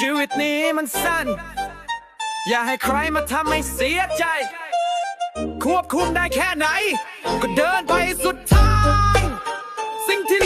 ชีวิตนี้มันสั้น อย่าให้ใครมาทำให้เสียใจ ควบคุมได้แค่ไหน ก็เดินไปสุดทาง สิ่งที่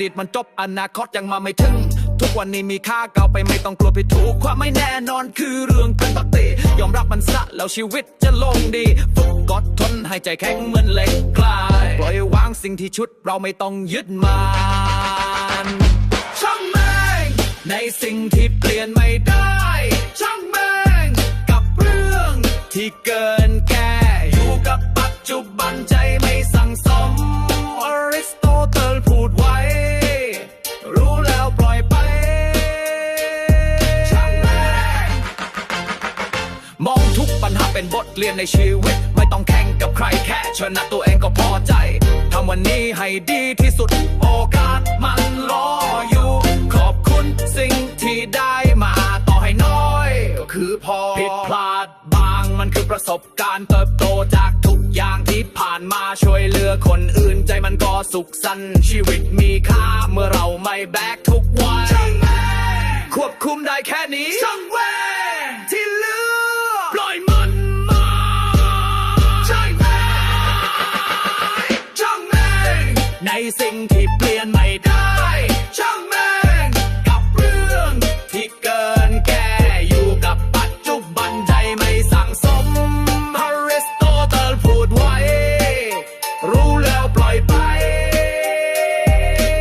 ดีตมันจบอนาคตยังมาไม่ถึง ทุกวันนี้มีค่าเก่าไปไม่ต้องกลัวผิดถูกความไม่แน่นอนคือเรื่องปกติยอมรับมันซะแล้วชีวิตจะลงดีฝึกกดทนให้ใจแข็งเหมือนเหล็กกลายปล่อยวางสิ่งที่ชุดเราไม่ต้องยึดมันช่างแม่งในสิ่งที่เปลี่ยนไม่ได้ ช่างแม่งกับเรื่องที่เกิน เป็นบทเรียนในชีวิต ไม่ต้องแข่งกับใครแค่ชนะตัวเองก็พอใจทำวันนี้ให้ดีที่สุด โอกาสมันรออยู่ ขอบคุณสิ่งที่ได้มาต่อให้น้อย ก็คือพอผิดพลาดบางมันคือประสบการณ์เติบโตจากทุกอย่างที่ผ่านมาช่วยเหลือคนอื่นใจมันก็สุขสันต์ชีวิตมีค่าเมื่อเราไม่แบกทุกวันควบคุมได้แค่นี้ช่างแว สิ่งที่เปลี่ยนไม่ได้ ช่างแม่งกับเรื่องที่เกินแก่อยู่กับปัจจุบันใจไม่สั่งสมอริสโตเติลพูดไว้ รู้แล้วปล่อยไป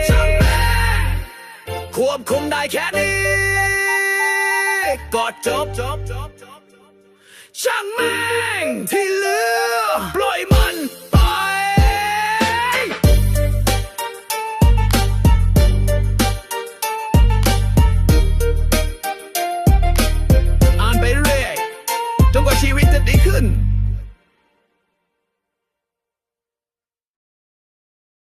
ช่างแม่งควบคุมได้แค่นี้ก็จบจบช่างแม่งที่